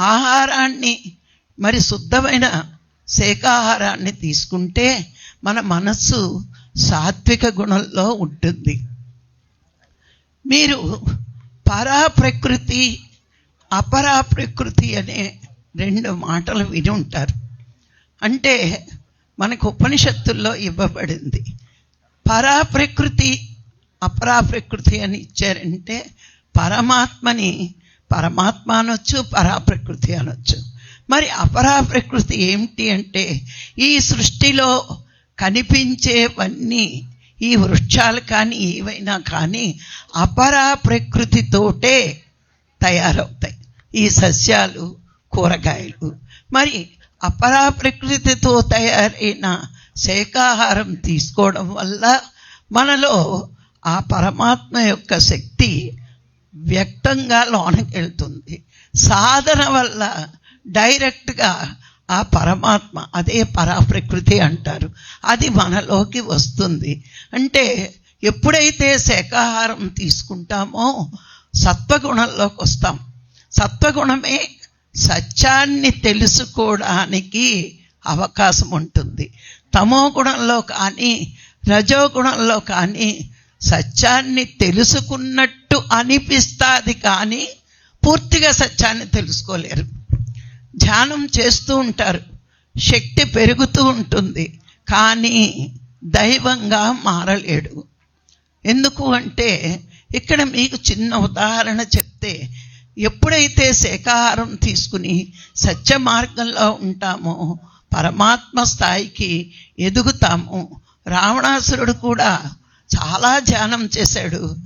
ఆహారాన్ని మరి శుద్ధమైన శాకాహారాన్ని తీసుకుంటే మన మనస్సు సాత్విక గుణంలో ఉంటుంది. మీరు పరా ప్రకృతి అపరా ప్రకృతి అనే రెండు మాటలు విని ఉంటారు. అంటే మనకు ఉపనిషత్తుల్లో ఇవ్వబడింది. పరా ప్రకృతి అపరా ప్రకృతి అని ఇచ్చారంటే పరమాత్మని పరమాత్మ అనొచ్చు పరాప్రకృతి అనొచ్చు. మరి అపరాప్రకృతి ఏమిటి అంటే ఈ సృష్టిలో కనిపించేవన్నీ ఈ వృక్షాలు కానీ ఏవైనా కానీ అపరా ప్రకృతితోటే తయారవుతాయి. ఈ సస్యాలు కూరగాయలు. మరి అపరా ప్రకృతితో తయారైన శాకాహారం తీసుకోవడం వల్ల మనలో ఆ పరమాత్మ యొక్క శక్తి వ్యక్తంగా లోనకి వెళ్తుంది. సాధన వల్ల డైరెక్ట్గా ఆ పరమాత్మ అదే పరాప్రకృతి అంటారు. అది మనలోకి వస్తుంది. అంటే ఎప్పుడైతే శాకాహారం తీసుకుంటామో సత్వగుణంలోకి వస్తాం. సత్వగుణమే సత్యాన్ని తెలుసుకోవడానికి అవకాశం ఉంటుంది. తమో గుణంలో కానీ రజోగుణంలో కానీ సత్యాన్ని తెలుసుకున్నట్టు అనిపిస్తుంది కానీ పూర్తిగా సత్యాన్ని తెలుసుకోలేరు. ధ్యానం చేస్తూ ఉంటారు. శక్తి పెరుగుతూ ఉంటుంది. కానీ దైవంగా మారలేడు. ఎందుకు అంటే ఇక్కడ మీకు చిన్న ఉదాహరణ చెప్తే ఎప్పుడైతే శాకాహారం తీసుకుని సత్య మార్గంలో ఉంటామో పరమాత్మ స్థాయికి ఎదుగుతాము రావణాసురుడు కూడా చాలా ధ్యానం చేశాడు.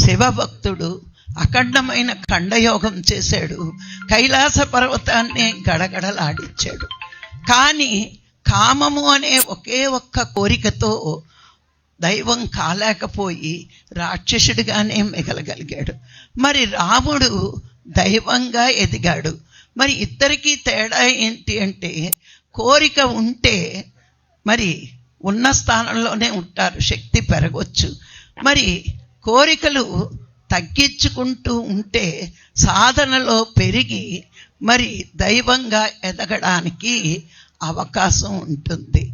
శివభక్తుడు అఖండమైన ఖండయోగం చేశాడు. కైలాస పర్వతాన్ని గడగడలాడించాడు. కానీ కామము అనే ఒకే ఒక్క కోరికతో దైవం కాలేకపోయి రాక్షసుడిగానే మిగలగలిగాడు. మరి రాముడు దైవంగా ఎదిగాడు. మరి ఇద్దరికీ తేడా ఏంటి అంటే కోరిక ఉంటే మరి ఉన్న స్థానంలోనే ఉంటారు. శక్తి పెరగవచ్చు మరి కోరికలు తగ్గించుకుంటూ ఉంటే సాధనలో పెరిగి మరి దైవంగా ఎదగడానికి అవకాశం ఉంటుంది.